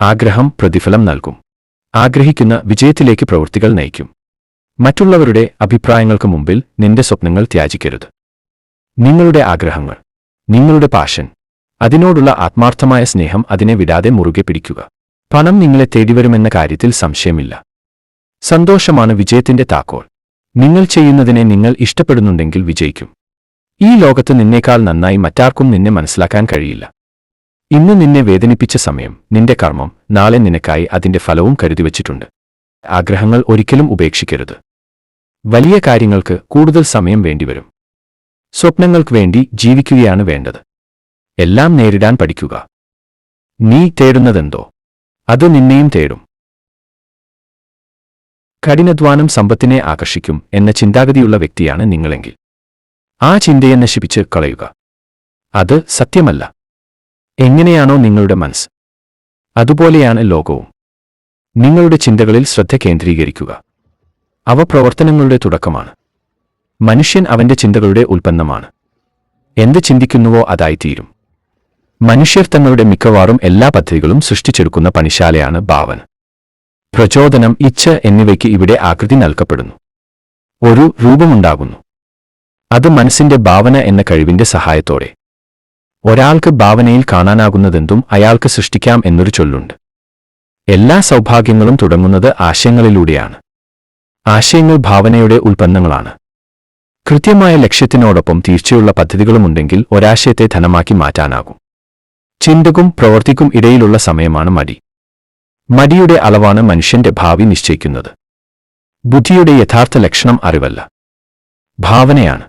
ആഗ്രഹം പ്രതിഫലം നൽകും. ആഗ്രഹിക്കുന്ന വിജയത്തിലേക്ക് പ്രവൃത്തികൾ നയിക്കും. മറ്റുള്ളവരുടെ അഭിപ്രായങ്ങൾക്ക് മുമ്പിൽ നിന്റെ സ്വപ്നങ്ങൾ ത്യാജിക്കരുത്. നിങ്ങളുടെ ആഗ്രഹങ്ങൾ നിങ്ങളുടെ പാഷൻ അതിനോടുള്ള ആത്മാർത്ഥമായ സ്നേഹം അതിനെ വിടാതെ മുറുകെ പിടിക്കുക. പണം നിങ്ങളെ തേടിവരുമെന്ന കാര്യത്തിൽ സംശയമില്ല. സന്തോഷമാണ് വിജയത്തിന്റെ താക്കോൽ. നിങ്ങൾ ചെയ്യുന്നതിനെ നിങ്ങൾ ഇഷ്ടപ്പെടുന്നുണ്ടെങ്കിൽ വിജയിക്കും. ഈ ലോകത്ത് നിന്നേക്കാൾ നന്നായി മറ്റാർക്കും നിന്നെ മനസ്സിലാക്കാൻ കഴിയില്ല. ഇന്ന് നിന്നെ വേദനിപ്പിച്ച സമയം നിന്റെ കർമ്മം നാളെ നിനക്കായി അതിന്റെ ഫലവും കരുതിവച്ചിട്ടുണ്ട് ആഗ്രഹങ്ങൾ ഒരിക്കലും ഉപേക്ഷിക്കരുത്. വലിയ കാര്യങ്ങൾക്ക് കൂടുതൽ സമയം വേണ്ടിവരും. സ്വപ്നങ്ങൾക്ക് വേണ്ടി ജീവിക്കുകയാണ് വേണ്ടത്. എല്ലാം നേരിടാൻ പഠിക്കുക. നീ തേടുന്നതെന്തോ അത് നിന്നെയും തേടും. കഠിനധ്വാനം സമ്പത്തിനെ ആകർഷിക്കും എന്ന ചിന്താഗതിയുള്ള വ്യക്തിയാണ് നിങ്ങളെങ്കിൽ. ആ ചിന്തയെ നശിപ്പിച്ച് കളയുക. അത് സത്യമല്ല. എങ്ങനെയാണോ നിങ്ങളുടെ മനസ്സ്? അതുപോലെയാണ് ലോകവും. നിങ്ങളുടെ ചിന്തകളിൽ ശ്രദ്ധ കേന്ദ്രീകരിക്കുക. അവ പ്രവർത്തനങ്ങളുടെ തുടക്കമാണ്. മനുഷ്യൻ അവന്റെ ചിന്തകളുടെ ഉൽപ്പന്നമാണ്. എന്ത് ചിന്തിക്കുന്നുവോ അതായിത്തീരും. മനുഷ്യർ തങ്ങളുടെ മിക്കവാറും എല്ലാ പദ്ധതികളും സൃഷ്ടിച്ചെടുക്കുന്ന പണിശാലയാണ് ഭാവന. പ്രചോദനം ഇച്ഛ എന്നിവയ്ക്ക് ഇവിടെ ആകൃതി നൽകപ്പെടുന്നു. ഒരു രൂപമുണ്ടാകുന്നു. അത് മനസ്സിന്റെ ഭാവന എന്ന കഴിവിന്റെ സഹായത്തോടെ. ഒരാൾക്ക് ഭാവനയിൽ കാണാനാകുന്നതെന്തും അയാൾക്ക് സൃഷ്ടിക്കാം എന്നൊരു ചൊല്ലുണ്ട്. എല്ലാ സൗഭാഗ്യങ്ങളും തുടങ്ങുന്നത് ആശയങ്ങളിലൂടെയാണ്. ആശയങ്ങൾ ഭാവനയുടെ ഉൽപ്പന്നങ്ങളാണ്. കൃത്യമായ ലക്ഷ്യത്തിനോടൊപ്പം തീർച്ചയുള്ള പദ്ധതികളുമുണ്ടെങ്കിൽ ഒരാശയത്തെ ധനമാക്കി മാറ്റാനാകും. ചിന്തക്കും പ്രവർത്തിക്കും ഇടയിലുള്ള സമയമാണ് മടി. മടിയുടെ അളവാണ് മനുഷ്യന്റെ ഭാവി നിശ്ചയിക്കുന്നത്. ബുദ്ധിയുടെ യഥാർത്ഥ ലക്ഷണം അറിവല്ല. ഭാവനയാണ്.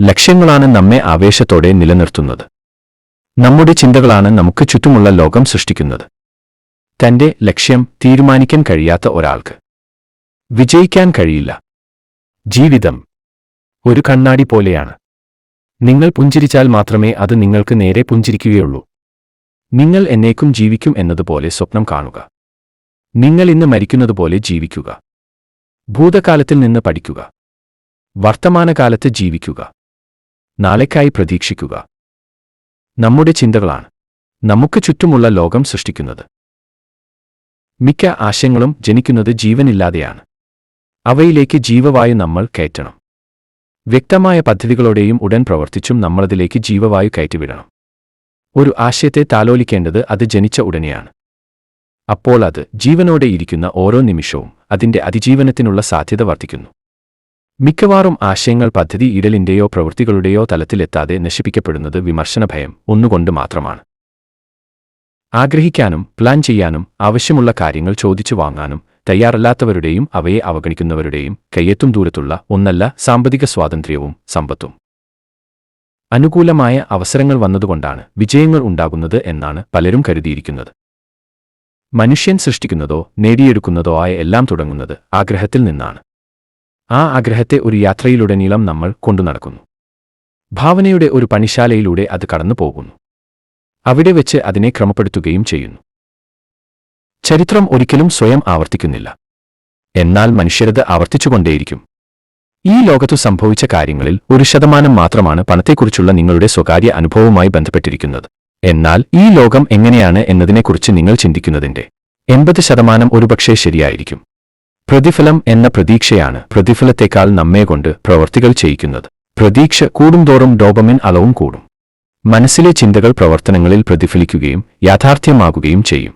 ലക്ഷ്യങ്ങളാണ് നമ്മെ ആവേശത്തോടെ നിലനിർത്തുന്നത്. നമ്മുടെ ചിന്തകളാണ് നമുക്ക് ചുറ്റുമുള്ള ലോകം സൃഷ്ടിക്കുന്നത്. തന്റെ ലക്ഷ്യം തീരുമാനിക്കാൻ കഴിയാത്ത ഒരാൾക്ക്. വിജയിക്കാൻ കഴിയില്ല. ജീവിതം ഒരു കണ്ണാടി പോലെയാണ്. നിങ്ങൾ പുഞ്ചിരിച്ചാൽ മാത്രമേ അത് നിങ്ങൾക്ക് നേരെ പുഞ്ചിരിക്കുകയുള്ളൂ. നിങ്ങൾ എന്നേക്കും ജീവിക്കും എന്നതുപോലെ സ്വപ്നം കാണുക. നിങ്ങൾ ഇന്ന് മരിക്കുന്നതുപോലെ ജീവിക്കുക. ഭൂതകാലത്തിൽ നിന്ന് പഠിക്കുക. വർത്തമാനകാലത്ത് ജീവിക്കുക. നാളേക്കായി പ്രതീക്ഷിക്കുക. നമ്മുടെ ചിന്തകളാണ് നമുക്ക് ചുറ്റുമുള്ള ലോകം സൃഷ്ടിക്കുന്നത്. മിക്ക ആശയങ്ങളും ജനിക്കുന്നത് ജീവനില്ലാതെയാണ്. അവയിലേക്ക് ജീവവായു നമ്മൾ കയറ്റണം. വ്യക്തമായ പദ്ധതികളോടെയും ഉടൻ പ്രവർത്തിച്ചും നമ്മളതിലേക്ക് ജീവവായു കയറ്റിവിടണം. ഒരു ആശയത്തെ താലോലിക്കേണ്ടത് അത് ജനിച്ച ഉടനെയാണ്. അപ്പോൾ അത് ജീവനോടെ ഇരിക്കുന്ന ഓരോ നിമിഷവും അതിന്റെ അതിജീവനത്തിനുള്ള സാധ്യത വർദ്ധിക്കുന്നു. മിക്കവാറും ആശയങ്ങൾ പദ്ധതി ഇടലിന്റെയോ പ്രവൃത്തികളുടെയോ തലത്തിലെത്താതെ നശിപ്പിക്കപ്പെടുന്നത് വിമർശന ഭയം ഒന്നുകൊണ്ട് മാത്രമാണ്. ആഗ്രഹിക്കാനും പ്ലാൻ ചെയ്യാനും ആവശ്യമുള്ള കാര്യങ്ങൾ ചോദിച്ചു വാങ്ങാനും തയ്യാറല്ലാത്തവരുടെയും അവയെ അവഗണിക്കുന്നവരുടെയും കയ്യെത്തും ദൂരത്തുള്ള ഒന്നല്ല സാമ്പത്തിക സ്വാതന്ത്ര്യവും സമ്പത്തും. അനുകൂലമായ അവസരങ്ങൾ വന്നതുകൊണ്ടാണ് വിജയങ്ങൾ ഉണ്ടാകുന്നത് എന്നാണ് പലരും കരുതിയിരിക്കുന്നത്. മനുഷ്യൻ സൃഷ്ടിക്കുന്നതോ നേടിയെടുക്കുന്നതോ ആയ എല്ലാം തുടങ്ങുന്നത് ആഗ്രഹത്തിൽ നിന്നാണ്. ആ ആഗ്രഹത്തെ ഒരു യാത്രയിലുടനീളം നമ്മൾ കൊണ്ടുനടക്കുന്നു ഭാവനയുടെ ഒരു പണിശാലയിലൂടെ അത് കടന്നു പോകുന്നു. അവിടെ വെച്ച് അതിനെ ക്രമപ്പെടുത്തുകയും ചെയ്യുന്നു. ചരിത്രം ഒരിക്കലും സ്വയം ആവർത്തിക്കുന്നില്ല. എന്നാൽ മനുഷ്യരത് ആവർത്തിച്ചുകൊണ്ടേയിരിക്കും. ഈ ലോകത്തു സംഭവിച്ച കാര്യങ്ങളിൽ ഒരു ശതമാനം മാത്രമാണ് പണത്തെക്കുറിച്ചുള്ള നിങ്ങളുടെ സ്വകാര്യ അനുഭവവുമായി ബന്ധപ്പെട്ടിരിക്കുന്നത്. എന്നാൽ ഈ ലോകം എങ്ങനെയാണ് എന്നതിനെക്കുറിച്ച് നിങ്ങൾ ചിന്തിക്കുന്നതിന്റെ എൺപത് ശതമാനം ഒരുപക്ഷേ ശരിയായിരിക്കും. പ്രതിഫലം എന്ന പ്രതീക്ഷയാണ് പ്രതിഫലത്തെക്കാൾ നമ്മെകൊണ്ട് പ്രവർത്തികൾ ചെയ്യിക്കുന്നത്. പ്രതീക്ഷ കൂടുംതോറും ഡോപമിൻ അളവും കൂടും. മനസ്സിലെ ചിന്തകൾ പ്രവർത്തനങ്ങളിൽ പ്രതിഫലിക്കുകയും യാഥാർത്ഥ്യമാകുകയും ചെയ്യും.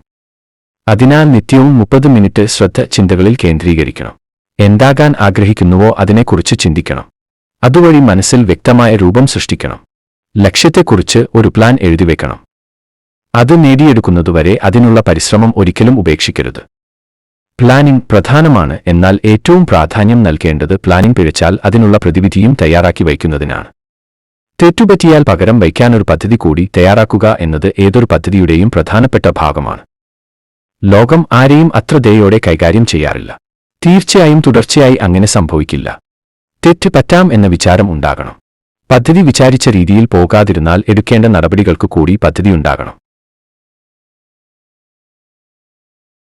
അതിനാൽ നിത്യവും മുപ്പത് മിനിറ്റ് ശ്രദ്ധ ചിന്തകളിൽ കേന്ദ്രീകരിക്കണം. എന്താകാൻ ആഗ്രഹിക്കുന്നുവോ അതിനെക്കുറിച്ച് ചിന്തിക്കണം. അതുവഴി മനസ്സിൽ വ്യക്തമായ രൂപം സൃഷ്ടിക്കണം. ലക്ഷ്യത്തെക്കുറിച്ച് ഒരു പ്ലാൻ എഴുതിവെക്കണം. അത് നേടിയെടുക്കുന്നതുവരെ അതിനുള്ള പരിശ്രമം ഒരിക്കലും ഉപേക്ഷിക്കരുത്. പ്ലാനിംഗ് പ്രധാനമാണ്. എന്നാൽ ഏറ്റവും പ്രാധാന്യം നൽകേണ്ടത് പ്ലാനിംഗ് പിഴച്ചാൽ അതിനുള്ള പ്രതിവിധിയും തയ്യാറാക്കി വയ്ക്കുന്നതിനാണ്. തെറ്റുപറ്റിയാൽ പകരം വയ്ക്കാനൊരു പദ്ധതി കൂടി തയ്യാറാക്കുക എന്നത് ഏതൊരു പദ്ധതിയുടെയും പ്രധാനപ്പെട്ട ഭാഗമാണ്. ലോകം ആരെയും അത്ര ദയോടെ കൈകാര്യം ചെയ്യാറില്ല. തീർച്ചയായും തുടർച്ചയായി അങ്ങനെ സംഭവിക്കില്ല. തെറ്റ് പറ്റാം എന്ന വിചാരം ഉണ്ടാകണം. പദ്ധതി വിചാരിച്ച രീതിയിൽ പോകാതിരുന്നാൽ എടുക്കേണ്ട നടപടികൾക്ക് കൂടി പദ്ധതിയുണ്ടാകണം